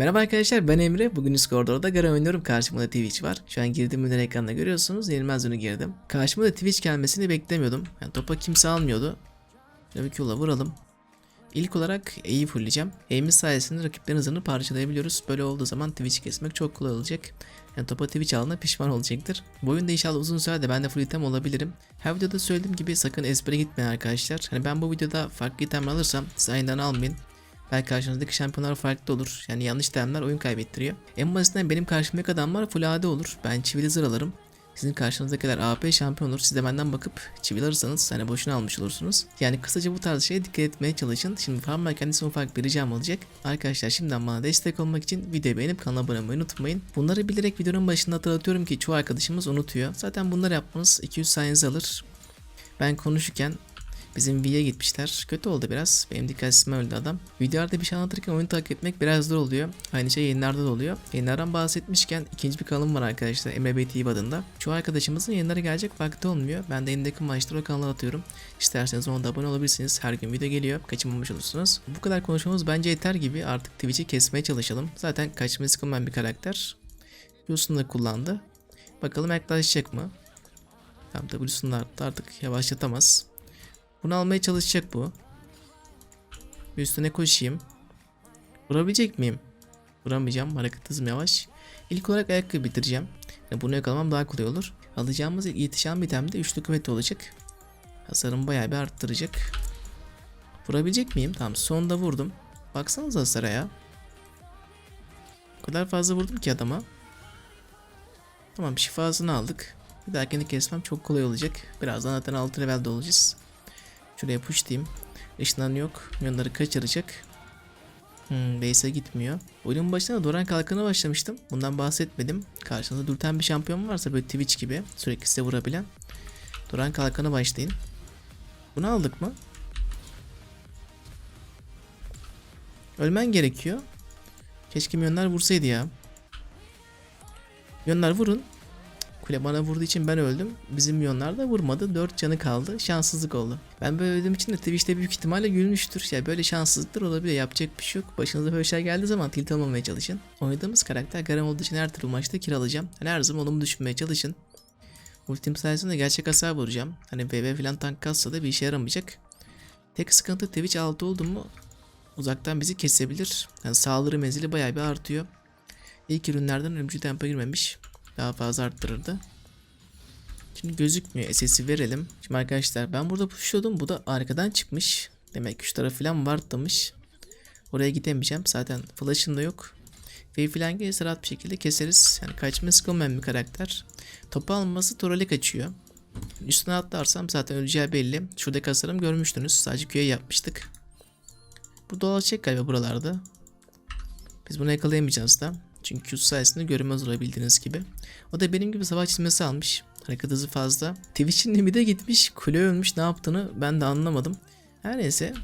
Merhaba arkadaşlar ben Emre. Bugün Discord'da Gara oynuyorum. Karşımda Twitch var. Şu an girdiğim ürün ekranda görüyorsunuz. Yenilmez ürünü girdim. Karşıma da Twitch gelmesini beklemiyordum. Yani topa kimse almıyordu. Bir Q'la vuralım. İlk olarak E'yi fullleyeceğim. E'miz sayesinde rakiplerin hızını parçalayabiliyoruz. Böyle olduğu zaman Twitch'i kesmek çok kolay olacak. Yani topa Twitch aldığında pişman olacaktır. Bu oyunda inşallah uzun sürede ben de full item olabilirim. Her videoda söylediğim gibi sakın espri gitmeyin arkadaşlar. Hani ben bu videoda farklı item alırsam siz aynıdan almayın. Belki karşınızdaki şampiyonlar farklı olur. Yani yanlış terimler oyun kaybettiriyor. En basitinden benim karşımdaki adamlar full AD olur. Ben çivili alırım. Sizin karşınızdakiler AP şampiyon olur. Siz de benden bakıp çivil alırsanız hani boşuna almış olursunuz. Yani kısaca bu tarz şeye dikkat etmeye çalışın. Şimdi farmlar kendisi ufak bir ricam olacak. Arkadaşlar şimdiden bana destek olmak için videoyu beğenip kanala abone olmayı unutmayın. Bunları bilerek videonun başında hatırlatıyorum ki çoğu arkadaşımız unutuyor. Zaten bunları yapmanız 200 saniyenizi alır. Ben konuşurken Bizim V'ye gitmişler. Kötü oldu biraz. Benim dikkatsizime öldü adam. Videolarda bir şey anlatırken oyunu takip etmek biraz zor oluyor. Aynı şey yayınlarda da oluyor. Yayınlardan bahsetmişken ikinci bir kanalım var arkadaşlar. Emre Bey TV adında. Çoğu arkadaşımızın yayınlara gelecek vakti olmuyor. Ben de elindeki maçları o kanala atıyorum. İsterseniz ona da abone olabilirsiniz. Her gün video geliyor. Kaçınmamış olursunuz. Bu kadar konuşmamız bence yeter gibi. Artık Twitch'i kesmeye çalışalım. Zaten kaçmaya sıkılmayan bir karakter. Q'sunu da kullandı. Bakalım yaklaşacak mı? Tamam W'sunu da. Artık yavaşlatamaz. Bunu almaya çalışacak bu. Üstüne koşayım. Vurabilecek miyim? Vuramayacağım. Hareket hızım yavaş. İlk olarak ayakkabı bitireceğim. Yani bunu yakalamam daha kolay olur. Alacağımız yetişen bir temde üçlü kuvvet olacak. Hasarımı bayağı bir arttıracak. Vurabilecek miyim? Tamam sonunda vurdum. Baksanıza hasara ya. O kadar fazla vurdum ki adama. Tamam şifasını aldık. Bir dahakini kesmem çok kolay olacak. Birazdan zaten 6 levelde olacağız. Şuraya push diyeyim. Işınlan yok. Milyonları kaçıracak. Hmm, base'e gitmiyor. Oyunun başında Doran Kalkan'a başlamıştım. Bundan bahsetmedim. Karşınızda dürten bir şampiyon varsa böyle Twitch gibi sürekli size vurabilen. Doran Kalkan'a başlayın. Bunu aldık mı? Ölmen gerekiyor. Keşke milyonlar vursaydı ya. Milyonlar vurun. Kule bana vurduğu için ben öldüm. Bizim milyonlar da vurmadı. 4 canı kaldı. Şanssızlık oldu. Ben böyle öldüğüm için de Twitch'te büyük ihtimalle gülmüştür. Ya yani böyle şanssızlıklar olabilir. Yapacak bir şey yok. Başınıza böyle şeyler geldiği zaman tilt olmamaya çalışın. Oynadığımız karakter Garam olduğu için her türlü maçta kiralayacağım. Hani her zaman olumlu düşünmeye çalışın. Ultim sayesinde gerçek hasar vuracağım. Hani BB falan tank kassa da bir işe yaramayacak. Tek sıkıntı Twitch altı oldu mu uzaktan bizi kesebilir. Yani saldırı menzili bayağı bir artıyor. İlk ürünlerden ölümcül tempo girmemiş daha fazla arttırırdı. Şimdi gözükmüyor. SS'i verelim. Şimdi arkadaşlar ben burada pushluyordum. Bu da arkadan çıkmış. Demek ki şu taraf falan vartlamış. Oraya gidemeyeceğim. Zaten flash'ın da yok. Ve falan gelirse rahat bir şekilde keseriz. Yani kaçma sıkılmayan bir karakter. Topu alması trole kaçıyor. Üstüne atlarsam zaten öleceği belli. Şurada kasarım görmüştünüz. Sadece Q'ya yapmıştık. Bu dolaşacak galiba buralarda. Biz bunu yakalayamayacağız da. Çünkü Q sayesinde görünmez olabildiğiniz gibi. O da benim gibi savaş çizmesi almış. Hareket hızı fazla. Twitch'in limide gitmiş. Kule ölmüş ne yaptığını ben de anlamadım. Her neyse.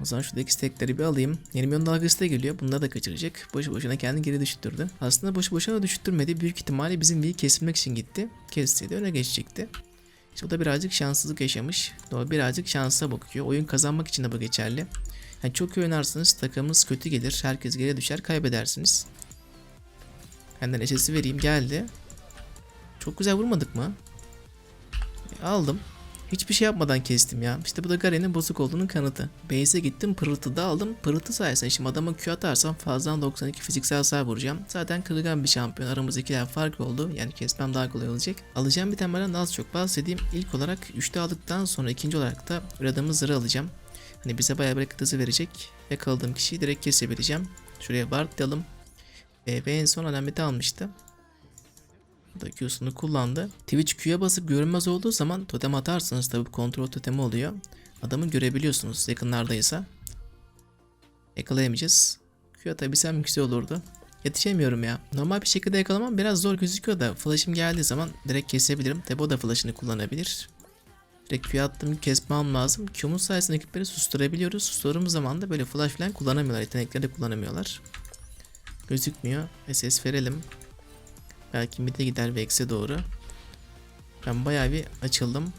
O zaman şuradaki stekleri bir alayım. Yeni milyon dalgası da geliyor. Bunları da kaçıracak. Boşu boşuna kendini geri düşürttürdü. Aslında boşu boşuna düşürttürmedi. Büyük ihtimalle bizim V'yi kesmek için gitti. Kesseydi öne geçecekti. İşte o da birazcık şanssızlık yaşamış. O birazcık şansa bakıyor. Oyun kazanmak için de bu geçerli. Yani çok iyi oynarsanız takımınız kötü gelir. Herkes geri düşer kaybedersiniz. Benden eşesi vereyim geldi. Çok güzel vurmadık mı? E, aldım. Hiçbir şey yapmadan kestim ya. İşte bu da Garen'in bozuk olduğunun kanıtı. Base'e gittim pırıltı da aldım. Pırıltı sayesinde şimdi adama Q atarsam fazladan 92 fiziksel hasar vuracağım. Zaten kırılgan bir şampiyon. Aramızdakiler fark oldu. Yani kesmem daha kolay olacak. Alacağım bir temelen az çok bahsedeyim. İlk olarak 3'te aldıktan sonra ikinci olarak da üradığımız zırhı alacağım. Hani bize bayağı bir hızı verecek. Yakaladığım kişiyi direkt kesebileceğim. Şuraya Bart BB en son alameti almıştı. Bu da Q'sunu kullandı. Twitch Q'ya basıp görünmez olduğu zaman totem atarsanız tabi kontrol totemi oluyor. Adamı görebiliyorsunuz yakınlardaysa. Yakalayamayacağız. Q atabilsem güzel olurdu. Yetişemiyorum ya. Normal bir şekilde yakalamam biraz zor gözüküyor da flash'ım geldiği zaman direkt kesebilirim. Tabi o da flash'ını kullanabilir. Direkt Q attım kesmem lazım. Q'mun sayesinde ekipleri susturabiliyoruz. Susturduğumuz zaman da böyle flash falan kullanamıyorlar. Yetenekleri de kullanamıyorlar. Gözükmüyor. SS verelim. Belki mid'e gider ve X'e doğru. Ben bayağı bir açıldım.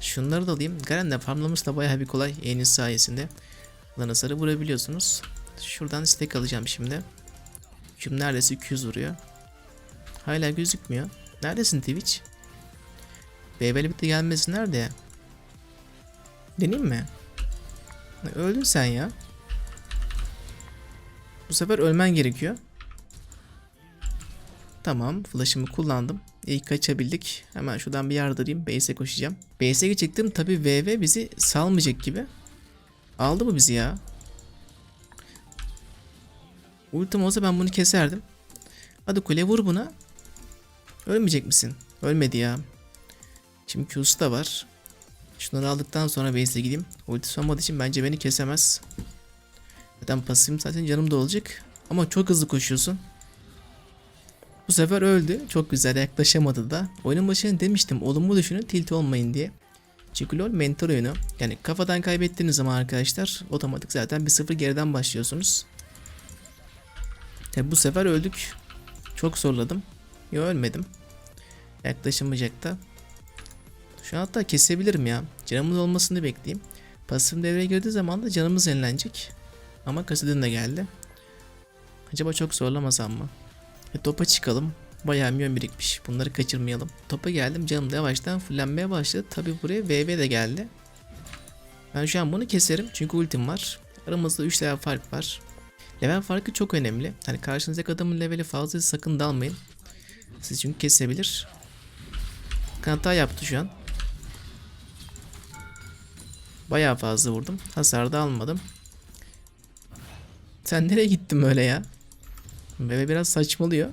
Şunları da alayım. Garen'de farmlaması da bayağı bir kolay. E'niz sayesinde. Lan hasarı vurabiliyorsunuz. Şuradan istek alacağım şimdi. Küm neredeyse 200 vuruyor. Hala gözükmüyor. Neredesin Twitch? BB'li bitti gelmesi nerede ya? Deneyim mi? Öldün sen ya. Bu sefer ölmen gerekiyor. Tamam flash'ımı kullandım. İyi kaçabildik. Hemen şuradan bir yardırayım. Base'e koşacağım. Base'e gidecektim. Tabi VV bizi salmayacak gibi. Aldı mı bizi ya? Ultim olsa ben bunu keserdim. Hadi kule vur buna. Ölmeyecek misin? Ölmedi ya. Şimdi Q'su da var. Şunları aldıktan sonra base'e gideyim. Ultisi olmadığı için bence beni kesemez. Zaten pasifim zaten canım da olacak. Ama çok hızlı koşuyorsun. Bu sefer öldü. Çok güzel yaklaşamadı da. Oyunun başında demiştim olumlu düşünün tilt olmayın diye. Çünkü LoL mentor oyunu. Yani kafadan kaybettiğiniz zaman arkadaşlar otomatik zaten bir sıfır geriden başlıyorsunuz. Tabi bu sefer öldük. Çok zorladım. Yo ölmedim. Yaklaşamayacak da. Şu an hatta kesebilirim ya. Canımın olmasını bekleyeyim. Pasifim devreye girdiği zaman da canımız yenilenecek. Ama kasidin de geldi. Acaba çok zorlamasam mı? E, topa çıkalım. Bayağı milyon birikmiş. Bunları kaçırmayalım. Topa geldim. Canım da yavaştan fullenmeye başladı. Tabi buraya VV de geldi. Ben şu an bunu keserim. Çünkü ultim var. Aramızda 3 level fark var. Level farkı çok önemli. Hani karşınızdaki adamın leveli fazla sakın dalmayın. Siz çünkü kesebilir. Hata yaptı şu an. Bayağı fazla vurdum. Hasar da almadım. Sen nereye gittin böyle ya? Bebe biraz saçmalıyor.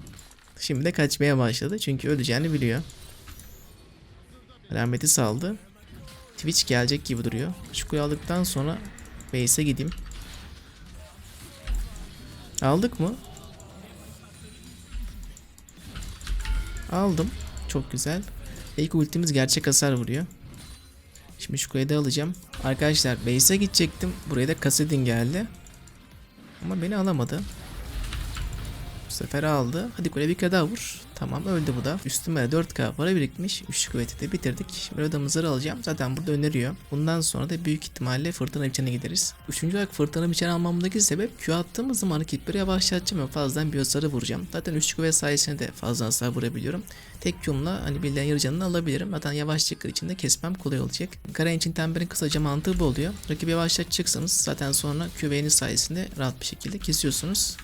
Şimdi de kaçmaya başladı çünkü öleceğini biliyor. Alameti saldı. Twitch gelecek gibi duruyor. Şu kuyu aldıktan sonra base'e gideyim. Aldık mı? Aldım. Çok güzel. İlk ultimiz gerçek hasar vuruyor. Şimdi şu kuleyi de alacağım. Arkadaşlar base'e gidecektim. Buraya da Kassadin geldi. Ama beni alamadı. Bu sefer aldı. Hadi kule bir kere daha vur. Tamam öldü bu da. Üstüme 4k para birikmiş. 3 kuvveti de bitirdik. Şimdi adamızları alacağım. Zaten burada öneriyor. Bundan sonra da büyük ihtimalle fırtına biçene gideriz. Üçüncü olarak fırtına biçen almamdaki sebep Q attığımız zaman rakipleri yavaşlatacağım ve fazladan bir hasarı vuracağım. Zaten 3 kuvvet sayesinde de fazla hasar vurabiliyorum. Tek Q'mla hani birden yarı alabilirim. Zaten yavaşlıklar için de kesmem kolay olacak. Garen için temberin kısaca mantığı bu oluyor. Rakibi yavaşlatacaksanız zaten sonra QV'niz sayesinde rahat bir şekilde kesiyorsunuz.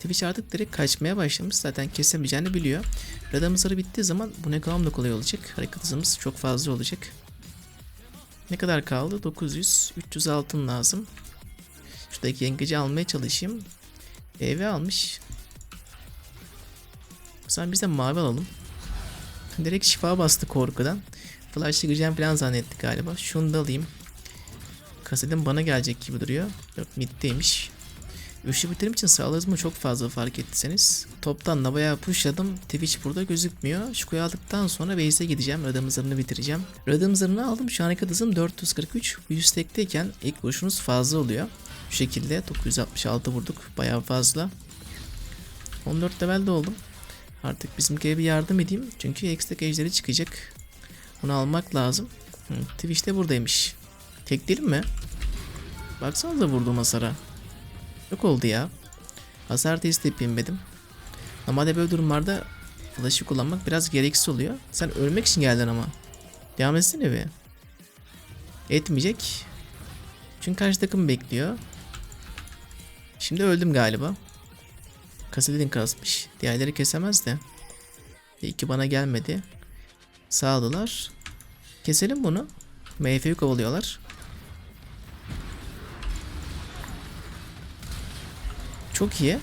Twitch artık direkt kaçmaya başlamış. Zaten kesemeyeceğini biliyor. Radar mızarı bittiği zaman bu ne kadar da kolay olacak. Hareket hızımız çok fazla olacak. Ne kadar kaldı? 900. 300 altın lazım. Şuradaki yengeci almaya çalışayım. Eve almış. Zaman biz de mavi alalım. Direkt şifa bastı korkudan. Flash gireceğim falan zannetti galiba. Şunu da alayım. Kasetim bana gelecek gibi duruyor. Yok middeymiş. Üçlü bitirim için sağlığımı çok fazla fark ettiyseniz. Toptan da bayağı pushladım. Twitch burada gözükmüyor. Şu kuyu aldıktan sonra base'e gideceğim. Radam zırhını bitireceğim. Radam zırhını aldım. Şu an hızım 443. Bu 100 tekteyken ilk vuruşunuz fazla oluyor. Bu şekilde 966 vurduk. Bayağı fazla. 14 levelde oldum. Artık bizimkiye bir yardım edeyim. Çünkü X-Tek ejderi çıkacak. Onu almak lazım. Hı, Twitch de buradaymış. Tek değil mi? Baksanıza vurduğum hasara. Yok oldu ya. Hasar testi yapayım dedim. Normalde böyle durumlarda flash'ı kullanmak biraz gereksiz oluyor. Sen ölmek için geldin ama. Devam etsene bir. Etmeyecek. Çünkü karşı takım bekliyor. Şimdi öldüm galiba. Kasedin kasmış. Diğerleri kesemez de. İki bana gelmedi. Sağdılar. Keselim bunu. MF'yi kovalıyorlar. Çok iyi.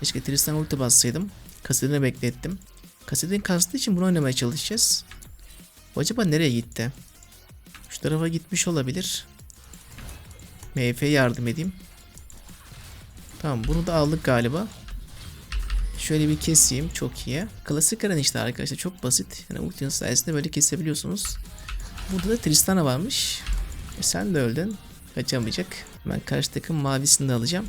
Keşke Tristan ulti bassaydım. Kasedin'i beklettim. Kasedin kastığı için bunu oynamaya çalışacağız. Acaba nereye gitti? Şu tarafa gitmiş olabilir. MF'ye yardım edeyim. Tamam bunu da aldık galiba. Şöyle bir keseyim çok iyi. Klasik aran işte arkadaşlar çok basit. Yani ultinin sayesinde böyle kesebiliyorsunuz. Burada da Tristana varmış. E sen de öldün. Kaçamayacak. Ben karşı takım mavisini de alacağım.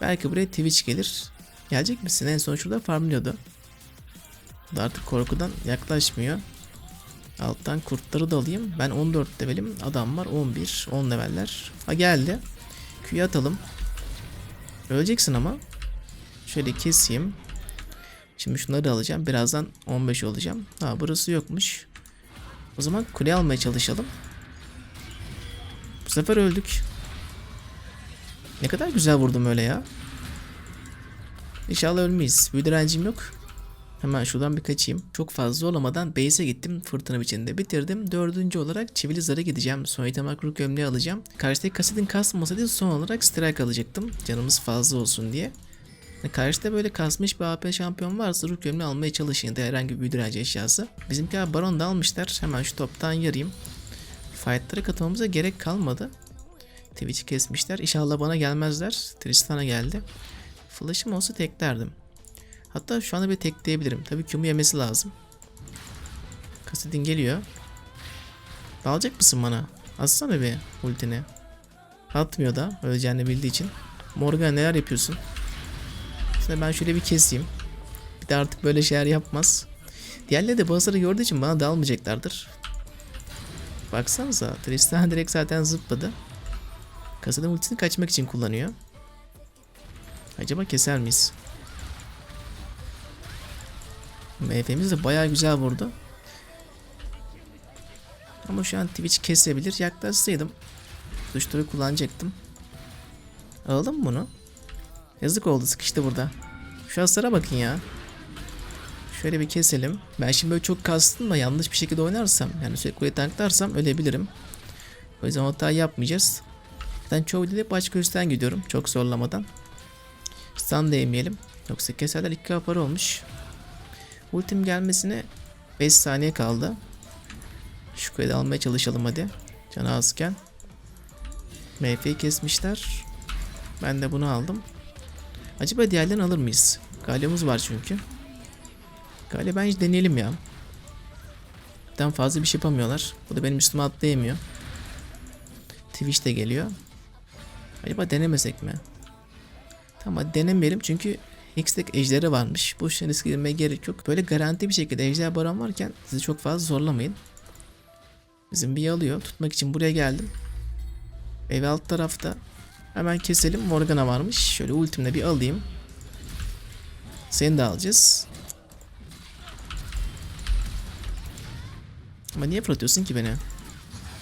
Belki buraya Twitch gelir. Gelecek misin? En son şurada farmlıyordu. Bu da artık korkudan yaklaşmıyor. Alttan kurtları da alayım. Ben 14 levelim. Adam var 11. 10 leveller. Ha geldi. Q'yu atalım. Öleceksin ama. Şöyle keseyim. Şimdi şunları alacağım. Birazdan 15 olacağım. Ha burası yokmuş. O zaman kule almaya çalışalım. Bu sefer öldük. Ne kadar güzel vurdum öyle ya. İnşallah ölmeyiz. Bir direncim yok. Hemen şuradan bir kaçayım. Çok fazla olamadan base'e gittim. Fırtına biçiminde bitirdim. Dördüncü olarak çivili zarı gideceğim. Son itemak ruh gömleği alacağım. Karşıdaki kasetin kasmasaydı son olarak strike alacaktım. Canımız fazla olsun diye. Yani Karşıda böyle kasmış bir AP şampiyon varsa ruh gömleği almaya çalışın da herhangi bir direnci eşyası. Bizimkiler baron da almışlar. Hemen şu toptan yarayım. Fight'lara katılmamıza gerek kalmadı. Twitch'i kesmişler. İnşallah bana gelmezler. Tristan'a geldi. Flash'ım olsa teklerdim. Hatta şu anda bir tekleyebilirim. Tabii Q'mu yemesi lazım. Kasidin geliyor. Alacak mısın bana? Atsana bir ultini. Atmıyor da öleceğini bildiği için. Morgan neler yapıyorsun? Şimdi ben şöyle bir keseyim. Bir de artık böyle şeyler yapmaz. Diğerleri de bazıları gördüğü için bana dalmayacaklardır. Baksanıza Tristan direkt zaten zıpladı. Kasadın ultisini kaçmak için kullanıyor. Acaba keser miyiz? MF'miz de bayağı güzel vurdu. Ama şu an Twitch kesebilir. Yaklaşsaydım tuşları kullanacaktım. Alalım bunu? Yazık oldu sıkıştı burada. Şu hasara bakın ya. Şöyle bir keselim. Ben şimdi böyle çok kastım da yanlış bir şekilde oynarsam yani sürekli tanklarsam ölebilirim. O yüzden hata yapmayacağız. Ben çoğu dilip başka üstten gidiyorum çok zorlamadan. Stun değmeyelim. Yoksa keserler 2 kapar olmuş. Ultim gelmesine 5 saniye kaldı. Şu kuleyi almaya çalışalım hadi. Canı azken. MF'yi kesmişler. Ben de bunu aldım. Acaba diğerlerini alır mıyız? Galyamız var çünkü. Galya bence deneyelim ya. Birden fazla bir şey yapamıyorlar. Bu da benim üstüme atlayamıyor. Twitch de geliyor. Acaba denemesek mi? Tamam denemeyelim çünkü Hextech ejderi varmış. Bu işin risk girmeye gerek yok. Böyle garanti bir şekilde ejder baron varken sizi çok fazla zorlamayın. Bizim bir alıyor. Tutmak için buraya geldim. Ev alt tarafta. Hemen keselim. Morgana varmış. Şöyle ultimle bir alayım. Seni de alacağız. Ama niye fırlatıyorsun ki beni?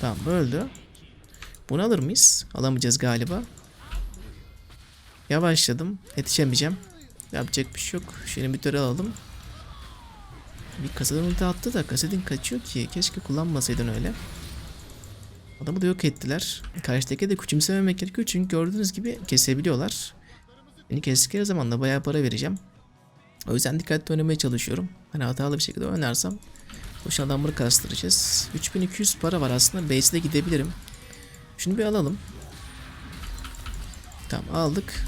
Tamam öldü. Bunu alır mıyız? Alamayacağız galiba. Yavaşladım. Yetişemeyeceğim. Yapacak bir şey yok. Şu inhibitörü alalım. Bir kasadan ulti attı da kasadın kaçıyor ki. Keşke kullanmasaydın öyle. Adamı da yok ettiler. Karşıdaki de küçümsememek gerekiyor çünkü gördüğünüz gibi kesebiliyorlar. Beni kestikleri zaman da bayağı para vereceğim. O yüzden dikkatli oynamaya çalışıyorum. Hani hatalı bir şekilde oynarsam boş adamları kastıracağız. 3200 para var aslında. Base'de gidebilirim. Şunu bir alalım. Tamam aldık.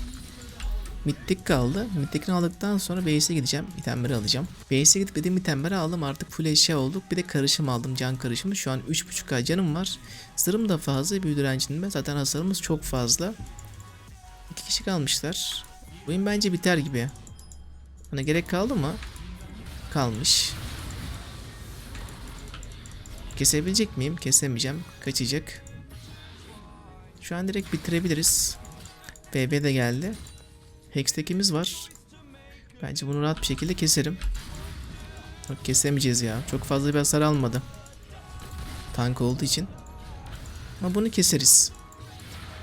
Mittik kaldı. Mittik'ini aldıktan sonra base'e gideceğim. İtemleri alacağım. Base'e gidip dediğim itemleri aldım. Artık full eşya olduk. Bir de karışım aldım. Can karışımı. Şu an 3.5k canım var. Zırhım da fazla. Büyü direncinde. Zaten hasarımız çok fazla. İki kişi kalmışlar. Oyun bence biter gibi. Hani gerek kaldı mı? Kalmış. Kesebilecek miyim? Kesemeyeceğim. Kaçacak. Şu an direkt bitirebiliriz. BB de geldi. Hextech'imiz var. Bence bunu rahat bir şekilde keserim. Yok kesemeyeceğiz ya. Çok fazla bir hasar almadı. Tank olduğu için. Ama bunu keseriz.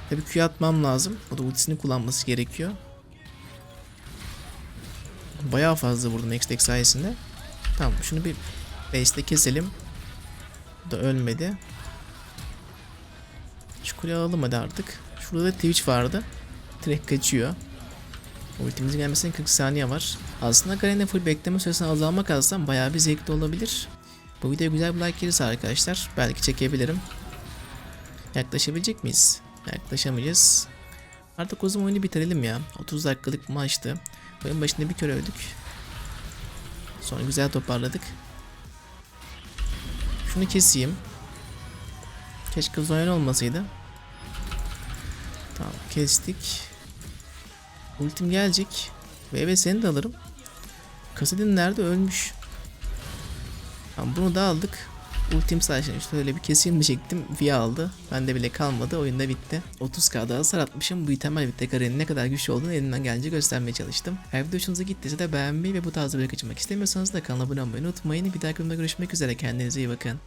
Tabii Q atmam lazım. O da ultisini kullanması gerekiyor. Bayağı fazla vurdum Hextech sayesinde. Tamam şunu bir base'de keselim. Bu da ölmedi. Şu kuleyi alalım hadi artık. Şurada da Twitch vardı. Direkt kaçıyor. Ultimizin gelmesine 40 saniye var. Aslında Garen'de full bekleme süresini azalmak alsam bayağı bir zevkli olabilir. Bu videoya güzel bir like gelirse arkadaşlar belki çekebilirim. Yaklaşabilecek miyiz? Yaklaşamayacağız. Artık o zaman oyunu bitirelim ya. 30 dakikalık maçtı. Oyun başında bir kere öldük. Sonra güzel toparladık. Şunu keseyim. Keşke Zoyan olmasaydı. Tamam kestik. Ultim gelecek. Ve seni de alırım. Kasadin nerede ölmüş. Tamam bunu da aldık. Ultim sayesinde şöyle bir keseyim diyecektim. Via aldı. Bende bile kalmadı. Oyunda bitti. 30k daha hasar atmışım. Bu itemler bitti. Garen'in ne kadar güçlü olduğunu elimden gelince göstermeye çalıştım. Eğer video hoşunuza gittiyse de beğenmeyi ve bu tarz video kaçırmak istemiyorsanız da kanala abone olmayı unutmayın. Bir dahaki bölümde görüşmek üzere. Kendinize iyi bakın.